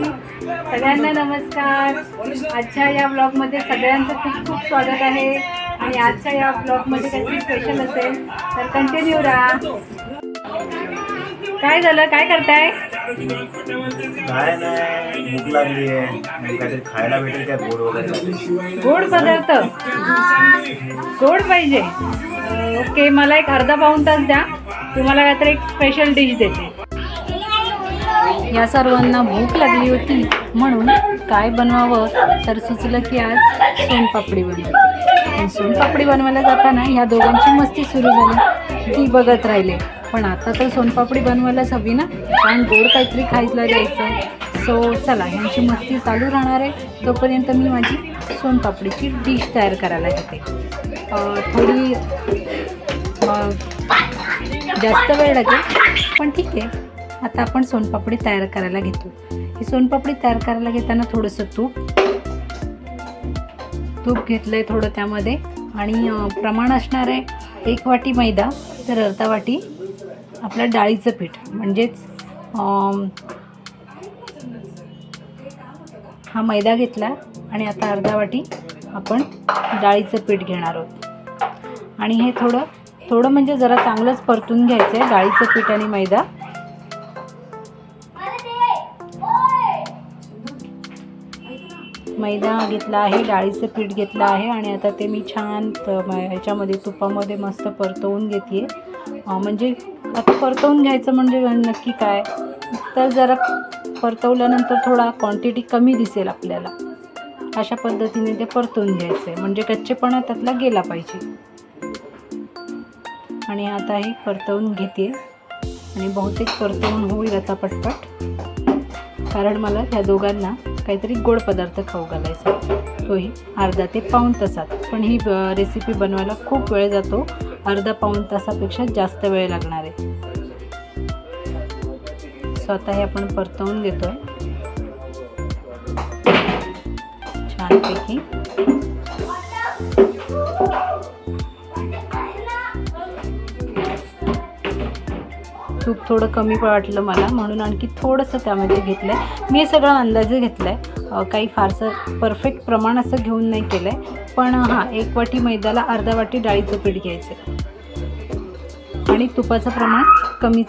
सगळ्यांना नमस्कार. आजच्या या ब्लॉगमध्ये सगळ्यांचं खूप खूप स्वागत आहे. आणि आजच्या या ब्लॉगमध्ये काहीतरी स्पेशल असेल तर कंटिन्यू राहा. काय झालं? काय करताय? काय नाही भूक लागली आहे. काहीतरी खायला भेटेल काय गोड वगैरे. गोड पदार्थ? गोड पाहिजे. ओके मला एक अर्धा पाऊण तास द्या. तुम्हाला काहीतरी एक स्पेशल डिश देते. या सर्वांना भूक लागली होती म्हणून काय बनवावं तर सुचलं की आज सोनपापडी बनवायची आणि सोनपापडी बनवायला जाताना ह्या दोघांची मस्ती सुरू झाली. ती बघत राहिले. पण आता तर सोनपापडी बनवायलाच हवी ना? कारण गोड काहीतरी खायला द्यायचं. सो चला ह्यांची मस्ती चालू राहणार आहे. तोपर्यंत मी माझी सोनपापडीची डिश तयार करायला घेते थोडी जास्त वेळ लागेल. पण ठीक आहे. आता आपण सोनपापडी तयार करायला घेतो. ही सोनपापडी तयार करायला घेताना थोडंसं तूप. तूप घेतलं आहे थोडं त्यामध्ये. आणि प्रमाण असणार आहे एक वाटी मैदा तर अर्धा वाटी आपल्या डाळीचं पीठ. म्हणजेच हा मैदा घेतला आणि आता अर्धा वाटी आपण डाळीचं पीठ घेणार आहोत. आणि हे थोडं थोडं म्हणजे जरा चांगलंच परतून घ्यायचं आहे डाळीचं पीठ आणि मैदा. मैदा घेतला आहे डाळीचं पीठ घेतलं आहे आणि आता ते मी छान ह्याच्यामध्ये तुपामध्ये मस्त परतवून घेते म्हणजे आता परतवून घ्यायचं म्हणजे नक्की काय? तर जरा परतवल्यानंतर थोडा क्वांटिटी कमी दिसेल आपल्याला. अशा पद्धतीने ते परतवून घ्यायचं आहे म्हणजे कच्चेपणा त्यातला गेला पाहिजे. आणि आता हे परतवून घेते आणि बहुतेक परतवून होईल आता पटपट. कारण मला त्या दोघांना काहीतरी गोड पदार्थ खाऊ घालायचा. तोही अर्धा ते पाऊण तासात. पण ही ब- रेसिपी बनवायला खूप वेळ जातो. अर्धा पाऊण तासापेक्षा जास्त वेळ लागणार आहे. स्वतः हे आपण परतवून घेतो छानपैकी. तूप थोडं कमी वाटलं मला म्हणून आणखी थोडंसं त्यामध्ये घेतलं आहे मी हे सगळं अंदाजे घेतलं आहे काही फारसं परफेक्ट प्रमाण असं घेऊन नाही केलं आहे पण हां एक वाटी मैद्याला अर्धा वाटी डाळीचं पीठ घ्यायचं आहे आणि तुपाचं प्रमाण कमी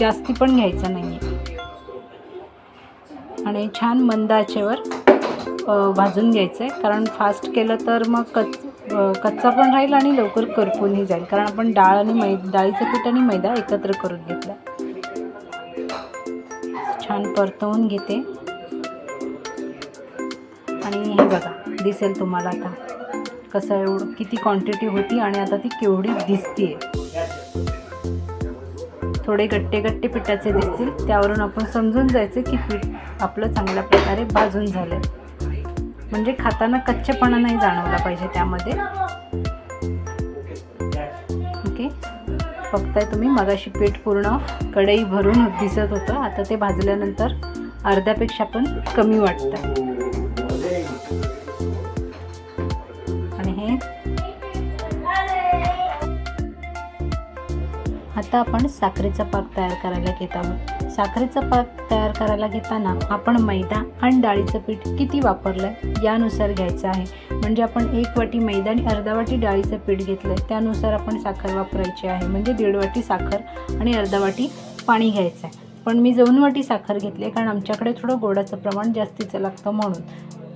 जास्ती पण घ्यायचं नाही आहे आणि छान मंद आचेवर भाजून घ्यायचं आहे कारण फास्ट केलं तर मग कच कच्चा पण राहील आणि लवकर करपूनही जाईल. कारण आपण डाळ आणि मै डाळीचं पीठ आणि मैदा एकत्र करून घेतला. छान परतवून घेते. आणि हे बघा दिसेल तुम्हाला आता. कसं एवढं किती क्वांटिटी होती आणि आता ती केवढी दिसतीये. थोडे गट्टे गट्टे पिठाचे दिसतील. त्यावरून आपण समजून जायचं की पीठ आपलं चांगल्या प्रकारे भाजून झालं म्हणजे खाताना कच्चेपणा नाही जाणवला पाहिजे त्यामध्ये. ओके. बघताय तुम्ही मगाशी पीठ पूर्ण कढई भरून दिसत होतं. आता ते भाजल्यानंतर अर्ध्यापेक्षा पण कमी वाटतं. आता आपण साखरेचा पाक तयार करायला घेत आहोत. साखरेचा पाक तयार करायला घेताना आपण मैदा आणि डाळीचं पीठ किती वापरलं आहे यानुसार घ्यायचं आहे. म्हणजे आपण एक वाटी मैदा आणि अर्धा वाटी डाळीचं पीठ घेतलं आहे त्यानुसार आपण साखर वापरायची आहे. म्हणजे दीड वाटी साखर आणि अर्धा वाटी पाणी घ्यायचं आहे पण मी दोन वाटी साखर घेतली कारण आमच्याकडे थोडं गोडाचं प्रमाण जास्तीचं लागतं म्हणून.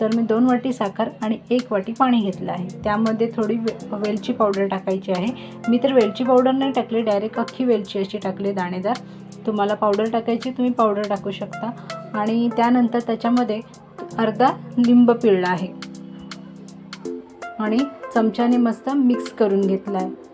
तर मी दोन वाटी साखर आणि एक वाटी पाणी घेतलं आहे. त्यामध्ये थोडी वे वेलची पावडर टाकायची आहे. मी तर वेलची पावडर नाही टाकली डायरेक्ट अख्खी वेलची अशी टाकली दाणेदार. तुम्हाला पावडर टाकायची तुम्ही पावडर टाकू शकता. आणि त्यानंतर त्याच्यामध्ये अर्धा लिंब पिळला आहे. आणि चमच्याने मस्त मिक्स करून घेतला आहे.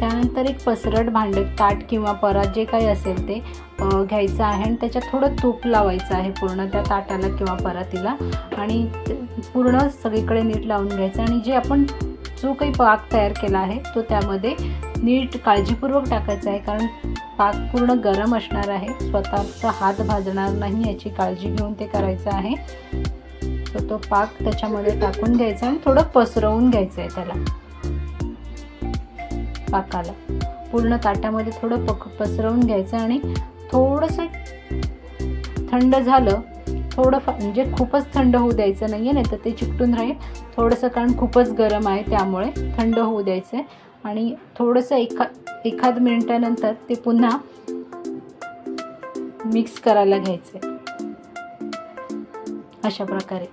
त्यानंतर एक पसरट भांडं ताट किंवा परात जे काही असेल ते घ्यायचं आहे आणि त्याच्यात थोडं तूप लावायचं आहे पूर्ण त्या ताटाला किंवा परातीला. आणि पूर्ण सगळीकडे नीट लावून घ्यायचं आणि जे आपण जो काही पाक तयार केला आहे तो त्यामध्ये नीट काळजीपूर्वक टाकायचा आहे कारण पाक पूर्ण गरम असणार आहे. स्वतःचा हात भाजणार नाही याची काळजी घेऊन ते करायचं आहे. तर तो पाक त्याच्यामध्ये टाकून घ्यायचा आणि थोडं पसरवून घ्यायचं आहे त्याला. पाकाला. पूर्ण ताटामध्ये थोडं पक पसरवून घ्यायचं आणि थोडंसं थंड झालं थोडं म्हणजे खूपच थंड होऊ द्यायचं नाही आहे नाही तर ते चिकटून राहील. थोडंसं कारण खूपच गरम आहे त्यामुळे थंड होऊ द्यायचं आहे. आणि थोडंसं एका एखाद मिनिटानंतर ते पुन्हा मिक्स करायला घ्यायचं आहे. अशा प्रकारे.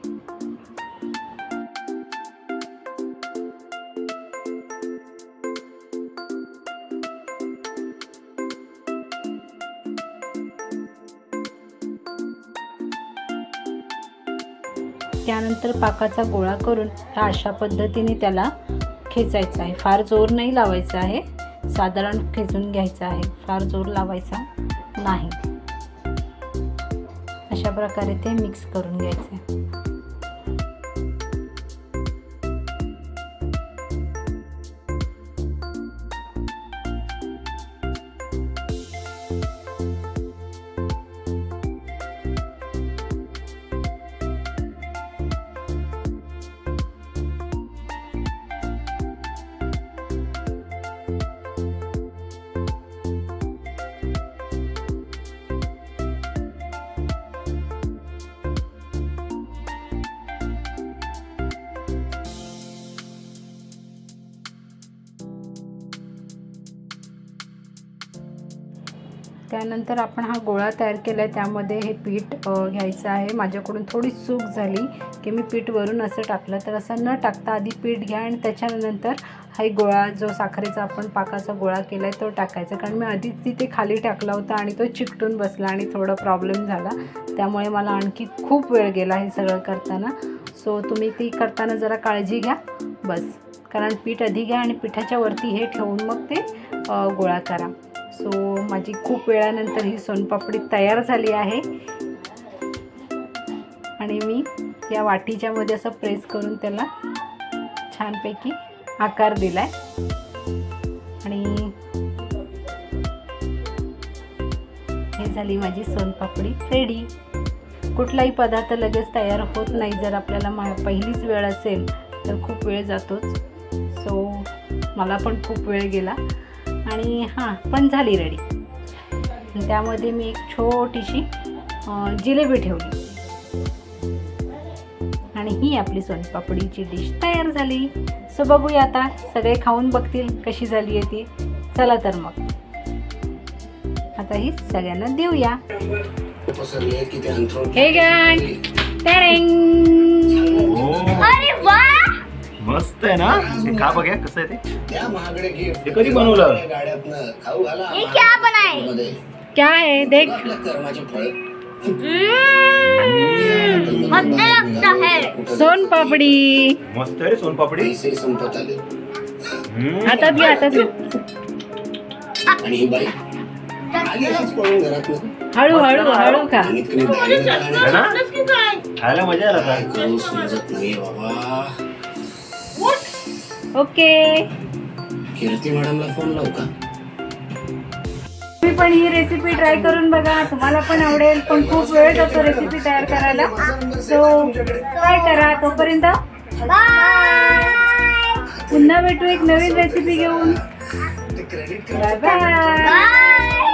त्यानंतर पाकाचा गोळा करून ह्या अशा पद्धतीने त्याला खेचायचा आहे. फार जोर नाही लावायचा आहे. साधारण खेचून घ्यायचा आहे. फार जोर लावायचा नाही. अशा प्रकारे ते मिक्स करून घ्यायचे. त्यानंतर आपण हा गोळा तयार केला आहे त्यामध्ये हे पीठ घ्यायचं आहे. माझ्याकडून थोडी चूक झाली की मी पीठ वरून असं टाकलं. तर असं न टाकता आधी पीठ घ्या आणि त्याच्यानंतर हा एक गोळा जो साखरेचा आपण पाकाचा गोळा केला आहे तो टाकायचा. कारण मी आधीच तिथे खाली टाकला होता आणि तो चिकटून बसला आणि थोडा प्रॉब्लेम झाला. त्यामुळे मला आणखी खूप वेळ गेला हे सगळं करताना. सो तुम्ही ती करताना जरा काळजी घ्या. बस. कारण पीठ आधी घ्या आणि पिठाच्या वरती हे ठेवून मग ते गोळा करा. सो माझी खूप वेळानंतर ही सोनपापडी तयार झाली आहे. आणि मी या वाटीच्या मध्ये असं प्रेस करून त्याला छानपैकी आकार दिलाय. आणि हे झाली माझी सोनपापडी रेडी. कुठलाही पदार्थ लगेच तयार होत नाही जर आपल्याला मा पहिलीच वेळ असेल तर खूप वेळ जातोच. सो मला पण खूप वेळ गेला. आणि हां पण झाली रेडी त्यामध्ये मी एक छोटीशी जिलेबी ठेवली. आणि ही आपली सोनपापडीची डिश तयार झाली. सो बघूया आता सगळे खाऊन बघतील कशी झाली आहे ती. चला तर मग. आता ही सगळ्यांना देऊया. हे गँग टेरेंग. अरे वा! मस्त आहे ना? हे खा बघ्या कसं आहे ते? त्या महागडे गिफ्ट हे कधी बनवलं? गाड्यातनं खाऊ घाला ये क्या बनाए? मध्ये. क्या है? देख. आपल्या कर्माचे फळ. मस्त लगता है. सोन पापडी. मस्त आहे रे सोनपापडी पैसे संपत आले. हम्म. हातात घे हातात घे. आणि ही बाई आली अशीच पळून घरातनं. हळू हळू हळू का है ना खायला मजा आला काय का करू समजत नाही बाबा. ओके. कीर्ती मॅडमला फोन लावू का? तुम्ही पण ही रेसिपी ट्राय करून बघा. तुम्हाला पण आवडेल पण खूप वेळ जातो रेसिपी तयार करायला. सो ट्राय करा. तोपर्यंत पुन्हा भेटू एक नवीन रेसिपी घेऊन. Bye bye